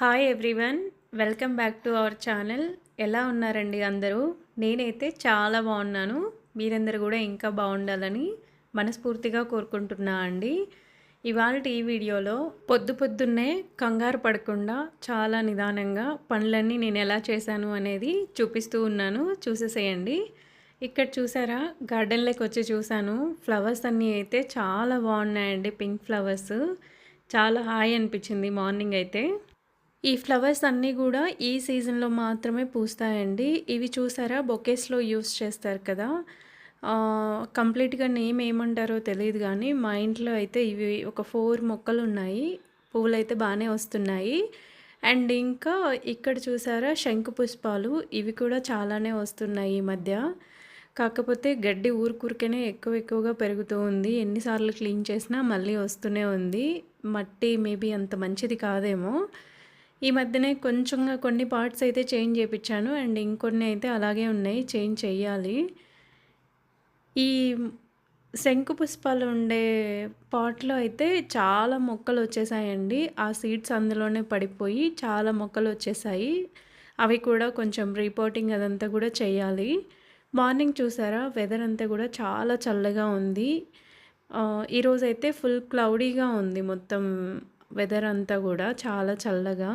Hi everyone welcome back to our channel ఎలా ఉన్నారండి అందరూ? నేనైతే చాలా బాగున్నాను. మీరందరూ కూడా ఇంకా బాగుండాలని మనస్ఫూర్తిగా కోరుకుంటున్నా అండి. ఇవాళ ఈ వీడియోలో పొద్దు పొద్దున్నే కంగారు పడకుండా చాలా నిదానంగా పనులన్నీ నేను ఎలా చేశాను అనేది చూపిస్తూ ఉన్నాను. చూసేసేయండి. ఇక్కడ చూసారా? గార్డెన్లోకి వచ్చి చూశాను. ఫ్లవర్స్ అన్నీ అయితే చాలా బాగున్నాయండి పింక్ ఫ్లవర్స్. చాలా హాయ్ అనిపించింది మార్నింగ్ అయితే. ఈ ఫ్లవర్స్ అన్నీ కూడా ఈ సీజన్లో మాత్రమే పూస్తాయండి. ఇవి చూసారా? బొకేస్లో యూస్ చేస్తారు కదా. కంప్లీట్గా నేమ్ ఏమంటారో తెలియదు కానీ మా ఇంట్లో అయితే ఇవి ఒక ఫోర్ మొక్కలు ఉన్నాయి. పువ్వులు అయితే బాగానే వస్తున్నాయి. అండ్ ఇంకా ఇక్కడ చూసారా? శంకు పుష్పాలు ఇవి కూడా చాలానే వస్తున్నాయి ఈ మధ్య. కాకపోతే గడ్డి ఊరుకూరికనే ఎక్కువ ఎక్కువగా పెరుగుతూ ఉంది. ఎన్నిసార్లు క్లీన్ చేసినా మళ్ళీ వస్తూనే ఉంది. మట్టి మేబీ అంత మంచిది కాదేమో. ఈ మధ్యనే కొంచెంగా కొన్ని పార్ట్స్ అయితే చేంజ్ చేయించాను అండ్ ఇంకొన్ని అయితే అలాగే ఉన్నాయి. చేంజ్ చేయాలి ఈ శంకు పుష్పాలు ఉండే పాట్లో అయితే చాలా మొక్కలు వచ్చేసాయండి. ఆ సీడ్స్ అందులోనే పడిపోయి చాలా మొక్కలు వచ్చేసాయి. అవి కూడా కొంచెం రిపోర్టింగ్ అదంతా కూడా చేయాలి మార్నింగ్ చూసారా? వెదర్ అంతా కూడా చాలా చల్లగా ఉంది. ఈరోజైతే ఫుల్ క్లౌడీగా ఉంది మొత్తం. వెదర్ అంతా కూడా చాలా చల్లగా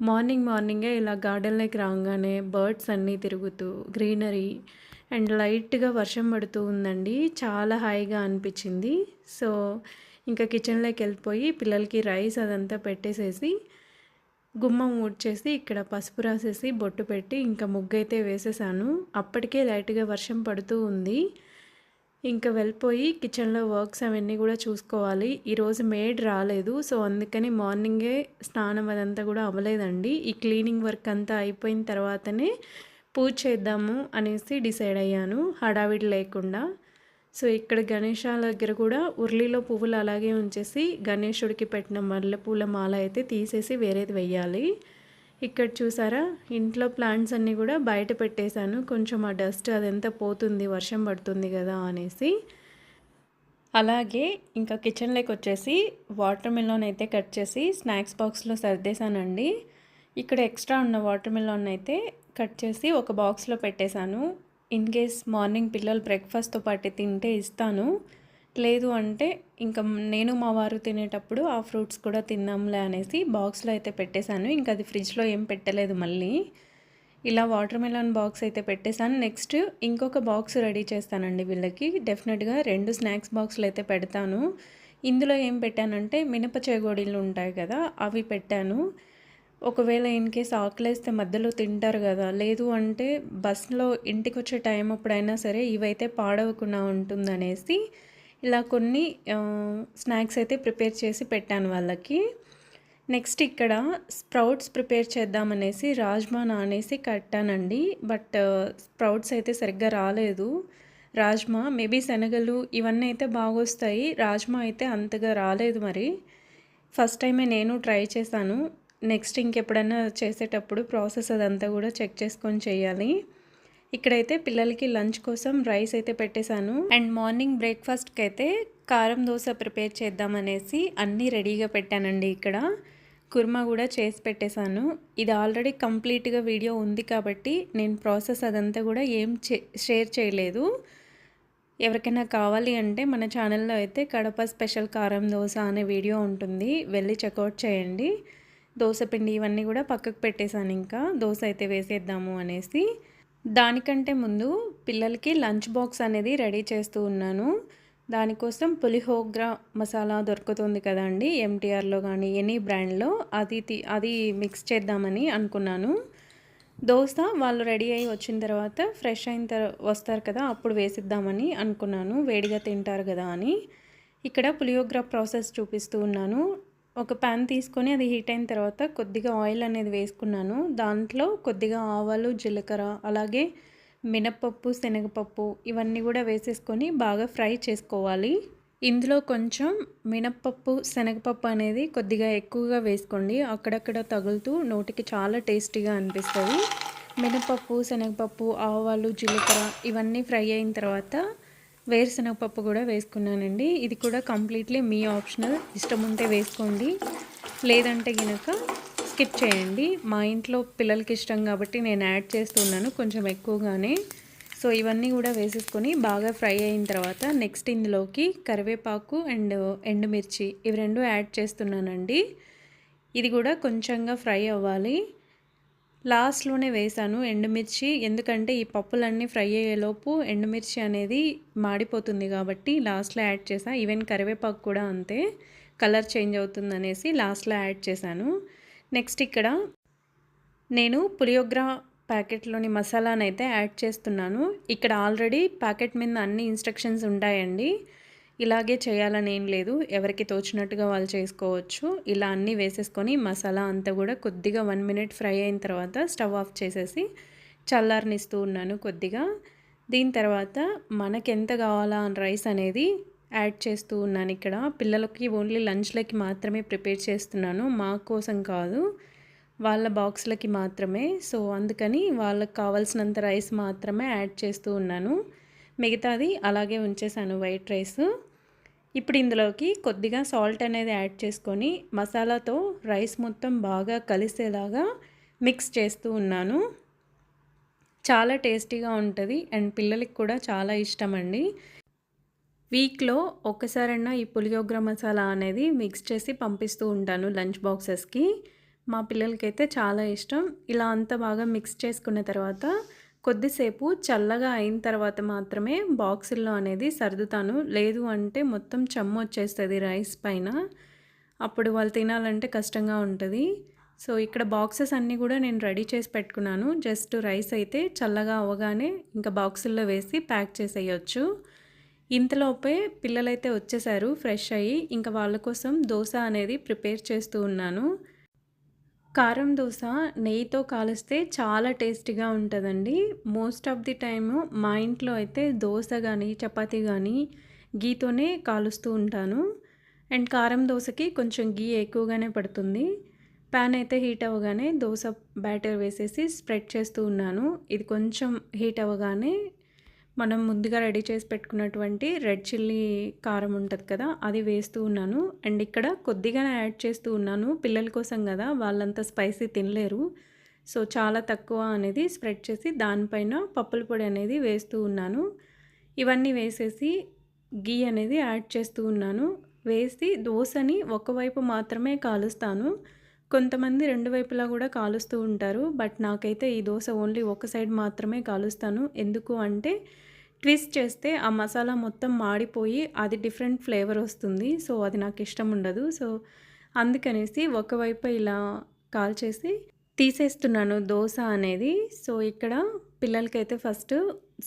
మార్నింగ్ మార్నింగే ఇలా గార్డెన్లోకి రాగానే బర్డ్స్ అన్నీ తిరుగుతూ గ్రీనరీ అండ్ లైట్గా వర్షం పడుతూ ఉందండి. చాలా హాయిగా అనిపించింది. సో ఇంకా కిచెన్లోకి వెళ్ళిపోయి పిల్లలకి రైస్ అదంతా పెట్టేసేసి గుమ్మం ఊడ్చేసి ఇక్కడ పసుపు రాసేసి బొట్టు పెట్టి ఇంకా ముగ్గు అయితే వేసేసాను. అప్పటికే లైట్గా వర్షం పడుతూ ఉంది. ఇంకా వెళ్ళిపోయి కిచెన్లో వర్క్స్ అవన్నీ కూడా చూసుకోవాలి. ఈరోజు మేడ్ రాలేదు. సో అందుకని మార్నింగే స్నానం అదంతా కూడా అవ్వలేదండి. ఈ క్లీనింగ్ వర్క్ అంతా అయిపోయిన తర్వాతనే పూజ చేద్దాము అనేసి డిసైడ్ అయ్యాను. హడావిడి లేకుండా. సో ఇక్కడ గణేషాల దగ్గర కూడా ఉర్లీలో పువ్వులు అలాగే ఉంచేసి గణేశుడికి పెట్టిన మల్లెపూల మాల అయితే తీసేసి వేరేది వెయ్యాలి. ఇక్కడ చూసారా? ఇంట్లో ప్లాంట్స్ అన్నీ కూడా బయట పెట్టేశాను. కొంచెం ఆ డస్ట్ అదంతా పోతుంది వర్షం పడుతుంది కదా అనేసి. అలాగే ఇంకా కిచెన్లోకి వచ్చేసి వాటర్ మిలోన్ అయితే కట్ చేసి స్నాక్స్ బాక్స్లో సర్దేశానండి. ఇక్కడ ఎక్స్ట్రా ఉన్న వాటర్ మిలోన్ అయితే కట్ చేసి ఒక బాక్స్లో పెట్టేశాను. ఇన్ కేస్ మార్నింగ్ పిల్లలు బ్రేక్ఫాస్ట్తో పాటు తింటే ఇస్తాను. లేదు అంటే ఇంకా నేను మా వారు తినేటప్పుడు ఆ ఫ్రూట్స్ కూడా తిన్నాంలే అనేసి బాక్స్లో అయితే పెట్టేశాను. ఇంకా అది ఫ్రిడ్జ్లో ఏం పెట్టలేదు మళ్ళీ. ఇలా వాటర్ మెలన్ బాక్స్ అయితే పెట్టేశాను. నెక్స్ట్ ఇంకొక బాక్స్ రెడీ చేస్తానండి వీళ్ళకి. డెఫినెట్గా రెండు స్నాక్స్ బాక్స్లు అయితే పెడతాను. ఇందులో ఏం పెట్టానంటే మినప చేగోడీలు ఉంటాయి కదా అవి పెట్టాను. ఒకవేళ ఇన్ కేస్ ఆకలేస్తే మధ్యలో తింటారు కదా లేదు అంటే బస్సులో ఇంటికి వచ్చే టైం అప్పుడైనా సరే ఇవైతే పాడవకుండా ఉంటుందనేసి ఇలా కొన్ని స్నాక్స్ అయితే ప్రిపేర్ చేసి పెట్టాను వాళ్ళకి. నెక్స్ట్ ఇక్కడ స్ప్రౌట్స్ ప్రిపేర్ చేద్దామనేసి రాజ్మా నానేసి కట్టానండి. బట్ స్ప్రౌట్స్ అయితే సరిగ్గా రాలేదు. రాజ్మా మేబీ శనగలు ఇవన్నీ అయితే బాగా వస్తాయి రాజ్మా అయితే అంతగా రాలేదు మరి. ఫస్ట్ టైమే నేను ట్రై చేశాను. నెక్స్ట్ ఇంకెప్పుడైనా చేసేటప్పుడు ప్రాసెస్ అదంతా కూడా చెక్ చేసుకొని చేయాలి. ఇక్కడైతే పిల్లలకి లంచ్ కోసం రైస్ అయితే పెట్టేశాను. అండ్ మార్నింగ్ బ్రేక్ఫాస్ట్కి అయితే కారం దోశ ప్రిపేర్ చేద్దామనేసి అన్నీ రెడీగా పెట్టానండి ఇక్కడ. కుర్మా కూడా చేసి పెట్టేశాను. ఇది ఆల్రెడీ కంప్లీట్గా వీడియో ఉంది కాబట్టి నేను ప్రాసెస్ అదంతా కూడా ఏం చే షేర్ చేయలేదు. ఎవరికైనా కావాలి అంటే మన ఛానల్లో అయితే కడప స్పెషల్ కారం దోశ అనే వీడియో ఉంటుంది. వెళ్ళి చెక్అవుట్ చేయండి. దోశ పిండి ఇవన్నీ కూడా పక్కకు పెట్టేశాను ఇంకా. దోశ అయితే వేసేద్దాము అనేసి. దానికంటే ముందు పిల్లలకి లంచ్ బాక్స్ అనేది రెడీ చేస్తూ ఉన్నాను. దానికోసం పులిహోగ్రా మసాలా దొరుకుతుంది కదండి ఎంటీఆర్లో కానీ ఎనీ బ్రాండ్లో అది అది మిక్స్ చేద్దామని అనుకున్నాను. దోశ వాళ్ళు రెడీ అయ్యి వచ్చిన తర్వాత ఫ్రెష్ అయిన తర్వా వస్తారు కదా అప్పుడు వేసిద్దామని అనుకున్నాను. వేడిగా తింటారు కదా అని. ఇక్కడ పులియోగ్రా ప్రాసెస్ చూపిస్తూ ఉన్నాను. ఒక ప్యాన్ తీసుకొని అది హీట్ అయిన తర్వాత కొద్దిగా ఆయిల్ అనేది వేసుకున్నాను. దాంట్లో కొద్దిగా ఆవాలు జీలకర్ర అలాగే మినపప్పు శనగపప్పు ఇవన్నీ కూడా వేసేసుకొని బాగా ఫ్రై చేసుకోవాలి. ఇందులో కొంచెం మినప్పప్పు శనగపప్పు అనేది కొద్దిగా ఎక్కువగా వేసుకోండి. అక్కడక్కడ తగులుతూ నోటికి చాలా టేస్టీగా అనిపిస్తుంది. మినపప్పు శనగపప్పు ఆవాలు జీలకర్ర ఇవన్నీ ఫ్రై అయిన తర్వాత వేరుశనగపప్పు కూడా వేసుకున్నానండి. ఇది కూడా కంప్లీట్లీ మీ ఆప్షనల్. ఇష్టం ఉంటే వేసుకోండి. లేదంటే గినక స్కిప్ చేయండి. మా ఇంట్లో పిల్లలకి ఇష్టం కాబట్టి నేను యాడ్ చేస్తున్నాను కొంచెం ఎక్కువగానే. సో ఇవన్నీ కూడా వేసేసుకొని బాగా ఫ్రై అయిన తర్వాత నెక్స్ట్ ఇందులోకి కరివేపాకు అండ్ ఎండుమిర్చి ఇవి రెండు యాడ్ చేస్తున్నానండి. ఇది కూడా కొంచెంగా ఫ్రై అవ్వాలి. లాస్ట్లోనే వేసాను ఎండుమిర్చి. ఎందుకంటే ఈ పప్పులన్నీ ఫ్రై అయ్యేలోపు ఎండుమిర్చి అనేది మాడిపోతుంది కాబట్టి లాస్ట్లో యాడ్ చేసా ఈవెన్ కరివేపాకు కూడా అంతే. కలర్ చేంజ్ అవుతుంది అనేసి లాస్ట్లో యాడ్ చేశాను. నెక్స్ట్ ఇక్కడ నేను పులియోగ్రా ప్యాకెట్లోని మసాలాను అయితే యాడ్ చేస్తున్నాను. ఇక్కడ ఆల్రెడీ ప్యాకెట్ మీద అన్ని ఇన్స్ట్రక్షన్స్ ఉంటాయండి. ఇలాగే చేయాలని ఏం లేదు. ఎవరికి తోచినట్టుగా వాళ్ళు చేసుకోవచ్చు. ఇలా అన్నీ వేసేసుకొని మసాలా అంతా కూడా కొద్దిగా వన్ మినిట్ ఫ్రై అయిన తర్వాత స్టవ్ ఆఫ్ చేసేసి చల్లారనిస్తూ ఉన్నాను కొద్దిగా. దీని తర్వాత మనకెంత కావాలా అని రైస్ అనేది యాడ్ చేస్తూ ఉన్నాను ఇక్కడ. పిల్లలకి ఓన్లీ లంచ్లకి మాత్రమే ప్రిపేర్ చేస్తున్నాను. మా కోసం కాదు. వాళ్ళ బాక్స్లకి మాత్రమే. సో అందుకని వాళ్ళకి కావాల్సినంత రైస్ మాత్రమే యాడ్ చేస్తూ ఉన్నాను. మిగతాది అలాగే ఉంచేసాను వైట్ రైస్. ఇప్పుడు ఇందులోకి కొద్దిగా సాల్ట్ అనేది యాడ్ చేసుకొని మసాలాతో రైస్ మొత్తం బాగా కలిసేలాగా మిక్స్ చేస్తూ ఉన్నాను. చాలా టేస్టీగా ఉంటుంది అండ్ పిల్లలకి కూడా చాలా ఇష్టం అండి వీక్లో ఒక్కసారైనా ఈ పులియోగ్ర మసాలా అనేది మిక్స్ చేసి పంపిస్తూ ఉంటాను లంచ్ బాక్సెస్కి. మా పిల్లలకైతే చాలా ఇష్టం. ఇలా అంతా బాగా మిక్స్ చేసుకున్న తర్వాత కొద్దిసేపు చల్లగా అయిన తర్వాత మాత్రమే బాక్సుల్లో అనేది సర్దుతాను. లేదు అంటే మొత్తం చెమ్మ వచ్చేస్తుంది రైస్ పైన. అప్పుడు వాళ్ళు తినాలంటే కష్టంగా ఉంటుంది. సో ఇక్కడ బాక్సెస్ అన్నీ కూడా నేను రెడీ చేసి పెట్టుకున్నాను. జస్ట్ రైస్ అయితే చల్లగా అవ్వగానే ఇంకా బాక్సుల్లో వేసి ప్యాక్ చేసేయచ్చు. ఇంతలోపే పిల్లలైతే వచ్చేసారు ఫ్రెష్ అయ్యి. ఇంకా వాళ్ళ కోసం దోశ అనేది ప్రిపేర్ చేస్తూ ఉన్నాను. కారం దోశ నెయ్యితో కాలిస్తే చాలా టేస్టీగా ఉంటుందండి. మోస్ట్ ఆఫ్ ది టైము మా ఇంట్లో అయితే దోశ కానీ చపాతి కానీ గీతోనే కాలుస్తూ ఉంటాను. అండ్ కారం దోశకి కొంచెం గీ ఎక్కువగానే పడుతుంది. ప్యాన్ అయితే హీట్ అవ్వగానే దోశ బ్యాటర్ వేసేసి స్ప్రెడ్ చేస్తూ ఉన్నాను. ఇది కొంచెం హీట్ అవ్వగానే మనం ముందుగా రెడీ చేసి పెట్టుకున్నటువంటి రెడ్ చిల్లీ కారం ఉంటుంది కదా అది వేస్తూ ఉన్నాను. అండ్ ఇక్కడ కొద్దిగా యాడ్ చేస్తూ ఉన్నాను. పిల్లల కోసం కదా వాళ్ళంతా స్పైసీ తినలేరు. సో చాలా తక్కువ అనేది స్ప్రెడ్ చేసి దానిపైన పప్పుల పొడి అనేది వేస్తూ ఉన్నాను. ఇవన్నీ వేసేసి గీ అనేది యాడ్ చేస్తూ ఉన్నాను. వేసి దోశని ఒకవైపు మాత్రమే కాలుస్తాను. కొంతమంది రెండు వైపులా కూడా కాలుస్తూ ఉంటారు. బట్ నాకైతే ఈ దోశ ఓన్లీ ఒక సైడ్ మాత్రమే కాలుస్తాను. ఎందుకు అంటే ట్విస్ట్ చేస్తే ఆ మసాలా మొత్తం మాడిపోయి అది డిఫరెంట్ ఫ్లేవర్ వస్తుంది. సో అది నాకు ఇష్టం ఉండదు. సో అందుకనేసి ఒకవైపు ఇలా కాల్ చేసి తీసేస్తున్నాను దోశ అనేది. సో ఇక్కడ పిల్లలకైతే ఫస్ట్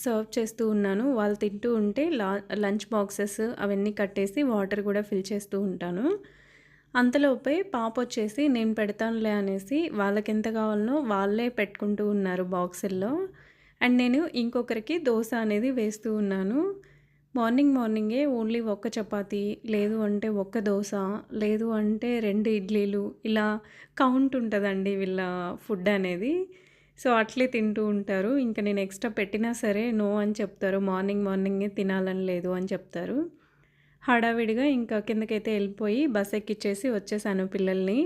సర్వ్ చేస్తూ ఉన్నాను. వాళ్ళు తింటూ ఉంటే లా లంచ్ బాక్సెస్ అవన్నీ కట్టేసి వాటర్ కూడా ఫిల్ చేస్తూ ఉంటాను. అంతలోపే పాప వచ్చేసి నేను పెడతానులే అనేసి వాళ్ళకి ఎంత కావాలనో వాళ్ళే పెట్టుకుంటూ ఉన్నారు బాక్సుల్లో. అండ్ నేను ఇంకొకరికి దోశ అనేది వేస్తూ ఉన్నాను. మార్నింగ్ మార్నింగే ఓన్లీ ఒక్క చపాతి లేదు అంటే ఒక్క దోశ లేదు అంటే రెండు ఇడ్లీలు ఇలా కౌంట్ ఉంటుందండి వీళ్ళ ఫుడ్ అనేది. సో అట్లే తింటూ ఉంటారు. ఇంకా నేను ఎక్స్ట్రా పెట్టినా సరే నో అని చెప్తారు. మార్నింగ్ మార్నింగే తినాలని లేదు అని చెప్తారు. హడావిడిగా ఇంకా కిందకైతే వెళ్ళిపోయి బస్ ఎక్కిచ్చేసి వచ్చేసాను పిల్లల్ని.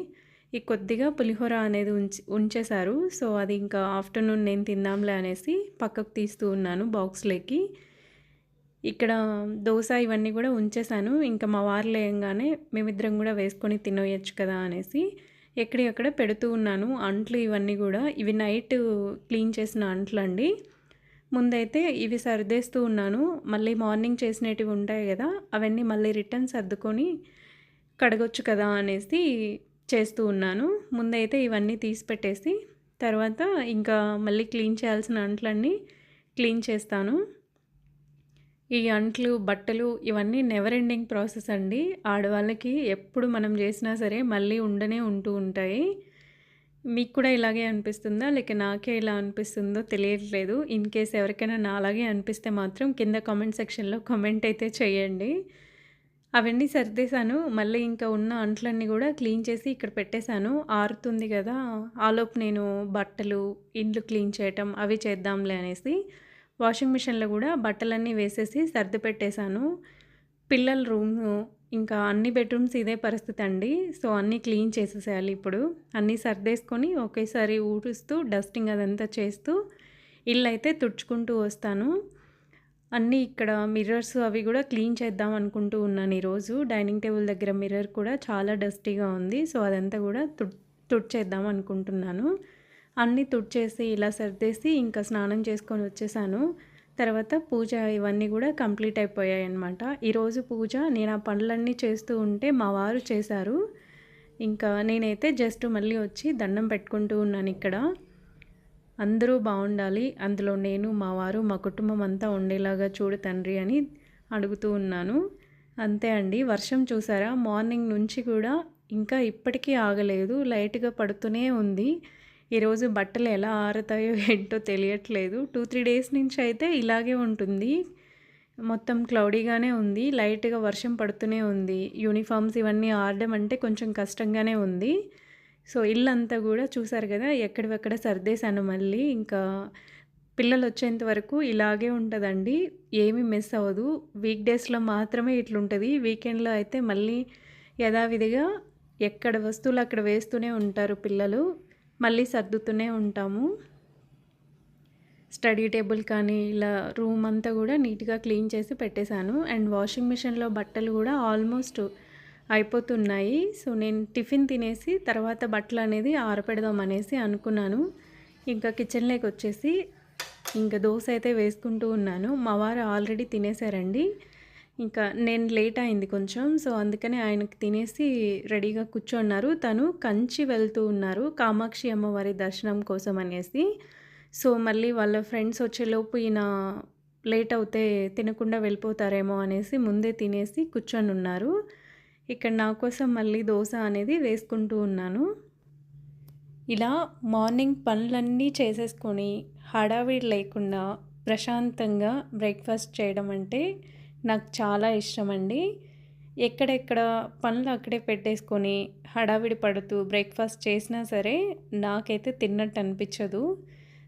ఈ కొద్దిగా పులిహోర అనేది ఉంచి ఉంచేశారు. సో అది ఇంకా ఆఫ్టర్నూన్ నేను తిందాంలే అనేసి పక్కకు తీస్తూ ఉన్నాను బాక్స్లోకి. ఇక్కడ దోశ ఇవన్నీ కూడా ఉంచేశాను. ఇంకా మా వారు లేయంగానే మేమిద్దరం కూడా వేసుకొని తినేయచ్చు కదా అనేసి ఎక్కడెక్కడ పెడుతూ ఉన్నాను. అంట్లు ఇవన్నీ కూడా. ఇవి నైట్ క్లీన్ చేసిన అంట్లు అండి ముందైతే ఇవి సర్దేస్తూ ఉన్నాను. మళ్ళీ మార్నింగ్ చేసినవి ఉంటాయి కదా అవన్నీ మళ్ళీ రిటర్న్ సర్దుకొని కడగొచ్చు కదా అనేసి చేస్తూ ఉన్నాను. ముందైతే ఇవన్నీ తీసి పెట్టేసి తర్వాత ఇంకా మళ్ళీ క్లీన్ చేయాల్సిన అంట్లన్నీ క్లీన్ చేస్తాను. ఈ అంట్లు బట్టలు ఇవన్నీ నెవర్ ఎండింగ్ ప్రాసెస్ అండి. ఆడవాళ్ళకి ఎప్పుడు మనం చేసినా సరే మళ్ళీ ఉండనే ఉంటూ ఉంటాయి. మీకు కూడా ఇలాగే అనిపిస్తుందా? లేక నాకే ఇలా అనిపిస్తుందో తెలియట్లేదు. ఇన్ కేస్ ఎవరికైనా నా అలాగే అనిపిస్తే మాత్రం కింద కామెంట్ సెక్షన్లో కామెంట్ అయితే చేయండి. అవన్నీ సర్దేశాను. మళ్ళీ ఇంకా ఉన్న అంట్లన్నీ కూడా క్లీన్ చేసి ఇక్కడ పెట్టేశాను. ఆరుతుంది కదా. ఆలోపు నేను బట్టలు ఇండ్లు క్లీన్ చేయటం అవి చేద్దాంలే అనేసి వాషింగ్ మిషన్లో కూడా బట్టలన్నీ వేసేసి సర్ది పెట్టేశాను. పిల్లల రూమ్ ఇంకా అన్ని బెడ్రూమ్స్ ఇదే పరిస్థితి అండి. సో అన్నీ క్లీన్ చేసేసేయాలి ఇప్పుడు. అన్నీ సర్దేసుకొని ఒకేసారి ఊడుస్తూ డస్టింగ్ అదంతా చేస్తూ ఇల్లు అయితే తుడుచుకుంటూ వస్తాను. అన్నీ ఇక్కడ మిర్రర్స్ అవి కూడా క్లీన్ చేద్దాం అనుకుంటూ ఉన్నాను ఈరోజు. డైనింగ్ టేబుల్ దగ్గర మిర్రర్ కూడా చాలా డస్టీగా ఉంది. సో అదంతా కూడా తుడ్ తుడిచేద్దాం అనుకుంటున్నాను. అన్నీ తుడిచేసి ఇలా సర్దేసి ఇంకా స్నానం చేసుకొని వచ్చేసాను. తర్వాత పూజ ఇవన్నీ కూడా కంప్లీట్ అయిపోయాయి అనమాట ఈరోజు పూజ నేను ఆ పనులన్నీ చేస్తూ ఉంటే మా వారు చేశారు. ఇంకా నేనైతే జస్ట్ మళ్ళీ వచ్చి దండం పెట్టుకుంటూ ఉన్నాను ఇక్కడ. అందరూ బాగుండాలి. అందులో నేను మా వారు మా కుటుంబం అంతా ఉండేలాగా చూడు తండ్రి అని అడుగుతూ ఉన్నాను. అంతే అండి. వర్షం చూసారా? మార్నింగ్ నుంచి కూడా ఇంకా ఇప్పటికీ ఆగలేదు. లైట్గా పడుతూనే ఉంది. ఈరోజు బట్టలు ఎలా ఆరుతాయో ఏంటో తెలియట్లేదు. టూ త్రీ డేస్ నుంచి అయితే ఇలాగే ఉంటుంది. మొత్తం క్లౌడీగానే ఉంది. లైట్గా వర్షం పడుతూనే ఉంది. యూనిఫామ్స్ ఇవన్నీ ఆడడం అంటే కొంచెం కష్టంగానే ఉంది. సో ఇల్లంతా కూడా చూసారు కదా ఎక్కడివక్కడ సర్దేశాను మళ్ళీ. ఇంకా పిల్లలు వచ్చేంత వరకు ఇలాగే ఉంటుందండి. ఏమీ మిస్ అవ్వదు. వీక్ డేస్లో మాత్రమే ఇట్లుంటుంది. వీకెండ్లో అయితే మళ్ళీ యథావిధిగా ఎక్కడ వస్తువులు అక్కడ వేస్తూనే ఉంటారు పిల్లలు. మళ్ళీ సర్దుతూనే ఉంటాము. స్టడీ టేబుల్ కానీ ఇలా రూమ్ అంతా కూడా నీట్గా క్లీన్ చేసి పెట్టేశాను. అండ్ వాషింగ్ మిషన్లో బట్టలు కూడా ఆల్మోస్ట్ అయిపోతున్నాయి. సో నేను టిఫిన్ తినేసి తర్వాత బట్టలు అనేది ఆరపెడదాం అనేసి అనుకున్నాను. ఇంకా కిచెన్లోకి వచ్చేసి ఇంకా దోశ అయితే వేసుకుంటూ ఉన్నాను. మా వారు ఆల్రెడీ తినేసారండి ఇంకా నేను లేట్ అయింది కొంచెం సో అందుకని ఆయనకు తినేసి రెడీగా కూర్చున్నారు. తను కంచి వెళ్తూ ఉన్నారు కామాక్షి అమ్మవారి దర్శనం కోసం అనేసి. సో మళ్ళీ వాళ్ళ ఫ్రెండ్స్ వచ్చేలోపు ఈయన లేట్ అవుతే తినకుండా వెళ్ళిపోతారేమో అనేసి ముందే తినేసి కూర్చొని ఉన్నారు. ఇక్కడ నా కోసం మళ్ళీ దోశ అనేది వేసుకుంటూ ఉన్నాను. ఇలా మార్నింగ్ పనులన్నీ చేసేసుకొని హడావిడి లేకుండా ప్రశాంతంగా బ్రేక్ఫాస్ట్ చేయడం అంటే నాకు చాలా ఇష్టం అండి ఎక్కడెక్కడ పనులు అక్కడే పెట్టేసుకొని హడావిడి పడుతూ బ్రేక్ఫాస్ట్ చేసినా సరే నాకైతే తిన్నట్టు అనిపించదు.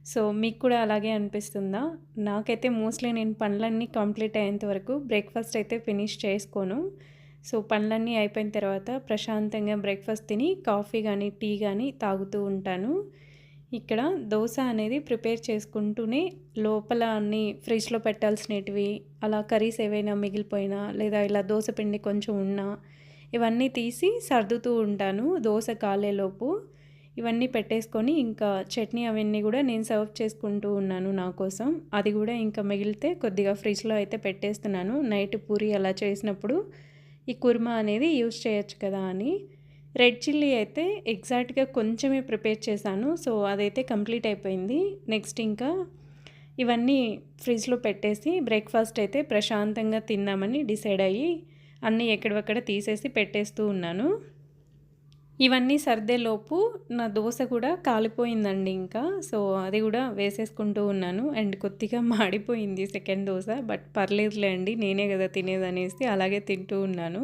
సో మీకు కూడా అలాగే అనిపిస్తుందా? నాకైతే మోస్ట్లీ నేను పనులన్నీ కంప్లీట్ అయ్యేంత వరకు బ్రేక్ఫాస్ట్ అయితే ఫినిష్ చేసుకోను. సో పనులన్నీ అయిపోయిన తర్వాత ప్రశాంతంగా బ్రేక్ఫాస్ట్ తిని కాఫీ కానీ టీ కానీ తాగుతూ ఉంటాను. ఇక్కడ దోశ అనేది ప్రిపేర్ చేసుకుంటూనే లోపల అన్ని ఫ్రిడ్జ్లో పెట్టాల్సినవి అలా కర్రీస్ ఏవైనా మిగిలిపోయినా లేదా ఇలా దోశ పిండి కొంచెం ఉన్నా ఇవన్నీ తీసి సర్దుతూ ఉంటాను దోశ కాలేలోపు. ఇవన్నీ పెట్టేసుకొని ఇంకా చట్నీ అవన్నీ కూడా నేను సర్వ్ చేసుకుంటూ ఉన్నాను నా కోసం. అది కూడా ఇంకా మిగిలితే కొద్దిగా ఫ్రిడ్జ్లో అయితే పెట్టేస్తున్నాను. నైట్ పూరి అలా చేసినప్పుడు ఈ కుర్మా అనేది యూస్ చేయొచ్చు కదా అని. రెడ్ చిల్లీ అయితే ఎగ్జాక్ట్గా కొంచెమే ప్రిపేర్ చేశాను. సో అదైతే కంప్లీట్ అయిపోయింది. నెక్స్ట్ ఇంకా ఇవన్నీ ఫ్రిడ్జ్లో పెట్టేసి బ్రేక్ఫాస్ట్ అయితే ప్రశాంతంగా తిందామని డిసైడ్ అయ్యి అన్నీ ఎక్కడవక్కడ తీసేసి పెట్టేస్తూ ఉన్నాను. ఇవన్నీ సర్దేలోపు నా దోశ కూడా కాలిపోయిందండి ఇంకా. సో అది కూడా వేసేసుకుంటూ ఉన్నాను. అండ్ కొద్దిగా మాడిపోయింది సెకండ్ దోశ బట్ పర్లేదులే అండి నేనే కదా తినేదనేసి అలాగే తింటూ ఉన్నాను.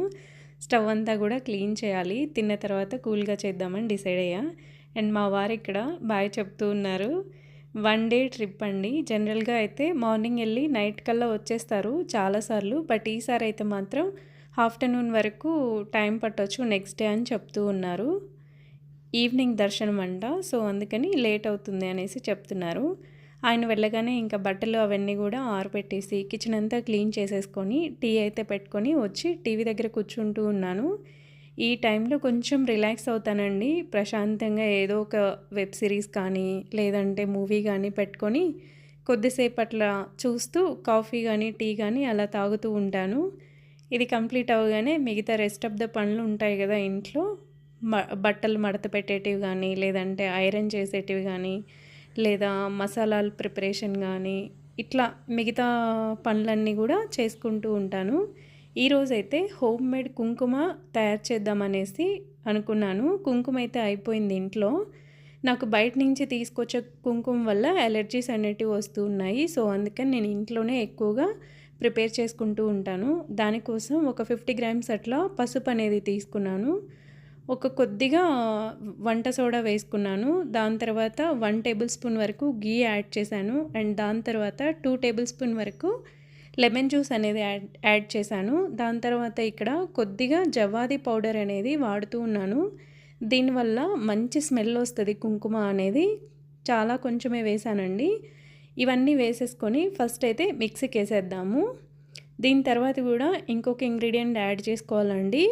స్టవ్ అంతా కూడా క్లీన్ చేయాలి. తిన్న తర్వాత కూల్గా చేద్దామని డిసైడ్ అయ్యా. అండ్ మా వారు ఇక్కడ బాయ్ చెప్తూ ఉన్నారు. వన్ డే ట్రిప్ అండి. జనరల్గా అయితే మార్నింగ్ వెళ్ళి నైట్ కల్లా వచ్చేస్తారు చాలాసార్లు బట్ ఈసారి అయితే మాత్రం ఆఫ్టర్నూన్ వరకు టైం పట్టవచ్చు నెక్స్ట్ డే అని చెప్తూ ఉన్నారు. ఈవినింగ్ దర్శనం అంట. సో అందుకని లేట్ అవుతుంది అనేసి చెప్తున్నారు. ఆయన వెళ్ళగానే ఇంకా బట్టలు అవన్నీ కూడా ఆరబెట్టేసి కిచెన్ అంతా క్లీన్ చేసేసుకొని టీ అయితే పెట్టుకొని వచ్చి టీవీ దగ్గర కూర్చుంటూ ఉన్నాను. ఈ టైంలో కొంచెం రిలాక్స్ అవుతానండి. ప్రశాంతంగా ఏదో ఒక వెబ్ సిరీస్ కానీ లేదంటే మూవీ కానీ పెట్టుకొని కొద్దిసేపు అట్లా చూస్తూ కాఫీ కానీ టీ కానీ అలా తాగుతూ ఉంటాను. ఇది కంప్లీట్ అవ్వగానే మిగతా రెస్ట్ ఆఫ్ ద పనులు ఉంటాయి కదా ఇంట్లో. బట్టలు మడత పెట్టేటివి కానీ లేదంటే ఐరన్ చేసేటివి కానీ లేదా మసాలాలు ప్రిపరేషన్ కానీ ఇట్లా మిగతా పనులన్నీ కూడా చేసుకుంటూ ఉంటాను. ఈరోజైతే హోమ్ మేడ్ కుంకుమ తయారు చేద్దామనేసి అనుకున్నాను. కుంకుమ అయితే అయిపోయింది ఇంట్లో. నాకు బయట నుంచి తీసుకొచ్చే కుంకుమ వల్ల అలర్జీస్ అనేటివి వస్తూ ఉన్నాయి. సో అందుకని నేను ఇంట్లోనే ఎక్కువగా ప్రిపేర్ చేసుకుంటూ ఉంటాను. దానికోసం ఒక ఫిఫ్టీ గ్రామ్స్ అట్లా పసుపు అనేది తీసుకున్నాను. ఒక కొద్దిగా వంట సోడా వేసుకున్నాను. దాని తర్వాత వన్ టేబుల్ స్పూన్ వరకు గీ యాడ్ చేశాను. అండ్ దాని తర్వాత టూ టేబుల్ స్పూన్ వరకు లెమన్ జ్యూస్ అనేది యాడ్ యాడ్ చేశాను. దాని తర్వాత ఇక్కడ కొద్దిగా జవాది పౌడర్ అనేది వాడుతూ ఉన్నాను. దీనివల్ల మంచి స్మెల్ వస్తుంది కుంకుమ అనేది. చాలా కొంచెమే వేసానండి ఇవన్నీ వేసేసుకొని ఫస్ట్ అయితే మిక్సీకి వేసేద్దాము. దీని తర్వాత కూడా ఇంకొక ఇంగ్రీడియంట్ యాడ్ చేసుకోవాలండి.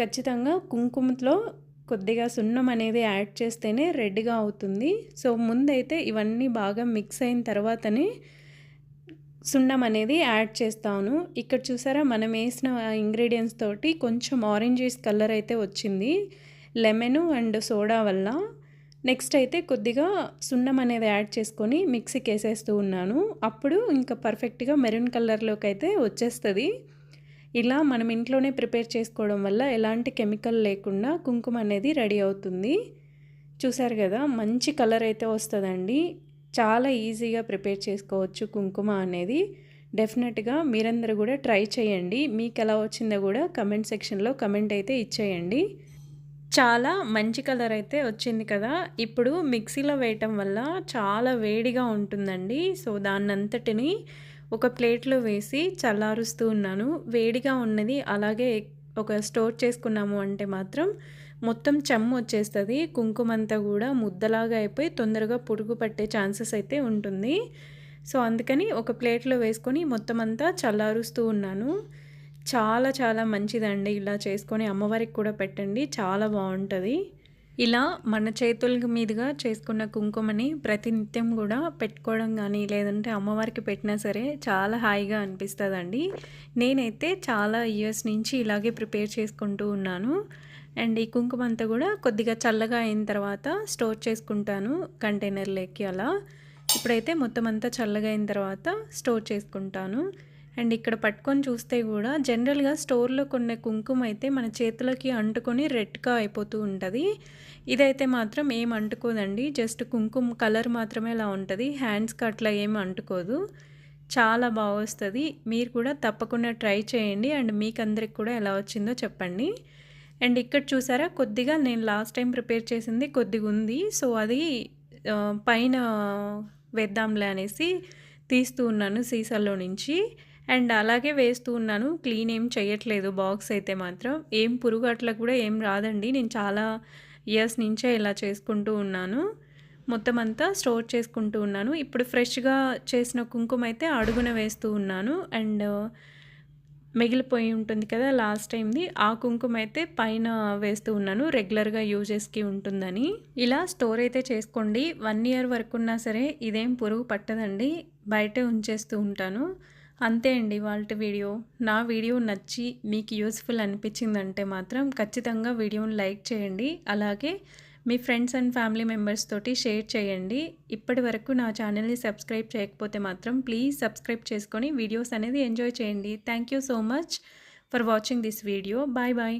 ఖచ్చితంగా కుంకుమలో కొద్దిగా సున్నం అనేది యాడ్ చేస్తేనే రెడ్గా అవుతుంది. సో ముందైతే ఇవన్నీ బాగా మిక్స్ అయిన తర్వాతనే సున్నం అనేది యాడ్ చేస్తాను. ఇక్కడ చూసారా మనం వేసిన ఇంగ్రీడియంట్స్ తోటి కొంచెం ఆరెంజెస్ కలర్ అయితే వచ్చింది. లెమన్ అండ్ సోడా వల్ల. నెక్స్ట్ అయితే కొద్దిగా సున్నం అనేది యాడ్ చేసుకొని మిక్సీకి వేసేస్తూ ఉన్నాను. అప్పుడు ఇంకా పర్ఫెక్ట్గా మెరూన్ కలర్లోకి అయితే వచ్చేస్తుంది. ఇలా మనం ఇంట్లోనే ప్రిపేర్ చేసుకోవడం వల్ల ఎలాంటి కెమికల్ లేకుండా కుంకుమ అనేది రెడీ అవుతుంది. చూసారు కదా మంచి కలర్ అయితే వస్తుందండి. చాలా ఈజీగా ప్రిపేర్ చేసుకోవచ్చు కుంకుమ అనేది. డెఫినెట్గా మీరందరూ కూడా ట్రై చేయండి. మీకు ఎలా వచ్చిందో కూడా కమెంట్ సెక్షన్లో కమెంట్ అయితే ఇచ్చేయండి. చాలా మంచి కలర్ అయితే వచ్చింది కదా. ఇప్పుడు మిక్సీలో వేయటం వల్ల చాలా వేడిగా ఉంటుందండి. సో దాన్నంతటిని ఒక ప్లేట్లో వేసి చల్లారుస్తూ ఉన్నాను. వేడిగా ఉన్నది. అలాగే ఒక స్టోర్ చేసుకున్నాము అంటే మాత్రం మొత్తం చెమ్ము వచ్చేస్తుంది. కుంకుమంతా కూడా ముద్దలాగా అయిపోయి తొందరగా పురుగు పట్టే ఛాన్సెస్ అయితే ఉంటుంది. సో అందుకని ఒక ప్లేట్లో వేసుకొని మొత్తం అంతా చల్లారుస్తూ ఉన్నాను. చాలా చాలా మంచిదండి. ఇలా చేసుకొని అమ్మవారికి కూడా పెట్టండి. చాలా బాగుంటుంది. ఇలా మన చేతుల మీదుగా చేసుకున్న కుంకుమని ప్రతినిత్యం కూడా పెట్టుకోవడం కానీ లేదంటే అమ్మవారికి పెట్టినా సరే చాలా హాయిగా అనిపిస్తుందండి. నేనైతే చాలా ఇయర్స్ నుంచి ఇలాగే ప్రిపేర్ చేసుకుంటూ ఉన్నాను. అండ్ ఈ కుంకుమ అంతా కూడా కొద్దిగా చల్లగా అయిన తర్వాత స్టోర్ చేసుకుంటాను కంటైనర్లోకి అలా. ఇప్పుడైతే మొత్తం అంతా చల్లగా అయిన తర్వాత స్టోర్ చేసుకుంటాను. అండ్ ఇక్కడ పట్టుకొని చూస్తే కూడా జనరల్గా స్టోర్లో కొన్న కుంకుమ అయితే మన చేతులకి అంటుకొని రెడ్గా అయిపోతూ ఉంటుంది. ఇదైతే మాత్రం ఏం అంటుకోదండి. జస్ట్ కుంకుమ కలర్ మాత్రమే ఇలా ఉంటుంది. హ్యాండ్స్కి అట్లా ఏం అంటుకోదు. చాలా బాగా వస్తుంది. మీరు కూడా తప్పకుండా ట్రై చేయండి. అండ్ మీకు అందరికి కూడా ఎలా వచ్చిందో చెప్పండి. అండ్ ఇక్కడ చూసారా? కొద్దిగా నేను లాస్ట్ టైం ప్రిపేర్ చేసింది కొద్దిగా ఉంది. సో అది పైన వేద్దాంలే అనేసి తీస్తూ ఉన్నాను సీసాలో నుంచి. అండ్ అలాగే వేస్తూ ఉన్నాను. క్లీన్ ఏం చేయట్లేదు బాక్స్ అయితే మాత్రం ఏం పురుగు అట్లా కూడా ఏం రాదండి. నేను చాలా ఇయర్స్ నుంచే ఇలా చేసుకుంటూ ఉన్నాను. మొత్తం అంతా స్టోర్ చేసుకుంటూ ఉన్నాను. ఇప్పుడు ఫ్రెష్గా చేసిన కుంకుమ అయితే అడుగున వేస్తూ ఉన్నాను. అండ్ మిగిలిపోయి ఉంటుంది కదా లాస్ట్ టైంది ఆ కుంకుమ అయితే పైన వేస్తూ ఉన్నాను. రెగ్యులర్గా యూజెస్కి ఉంటుందని. ఇలా స్టోర్ అయితే చేసుకోండి. వన్ ఇయర్ వరకు ఉన్నా సరే ఇదేం పురుగు పట్టదండి. బయటే ఉంచేస్తూ ఉంటాను. అంతే అండి వాళ్ళ వీడియో. నా వీడియో నచ్చి మీకు యూస్ఫుల్ అనిపించిందంటే మాత్రం ఖచ్చితంగా వీడియోని లైక్ చేయండి. అలాగే మీ ఫ్రెండ్స్ అండ్ ఫ్యామిలీ మెంబర్స్ తోటి షేర్ చేయండి. ఇప్పటి వరకు నా ఛానల్ని సబ్స్క్రైబ్ చేయకపోతే మాత్రం ప్లీజ్ సబ్స్క్రైబ్ చేసుకొని వీడియోస్ అనేది ఎంజాయ్ చేయండి. Thank you so much for watching this video bye bye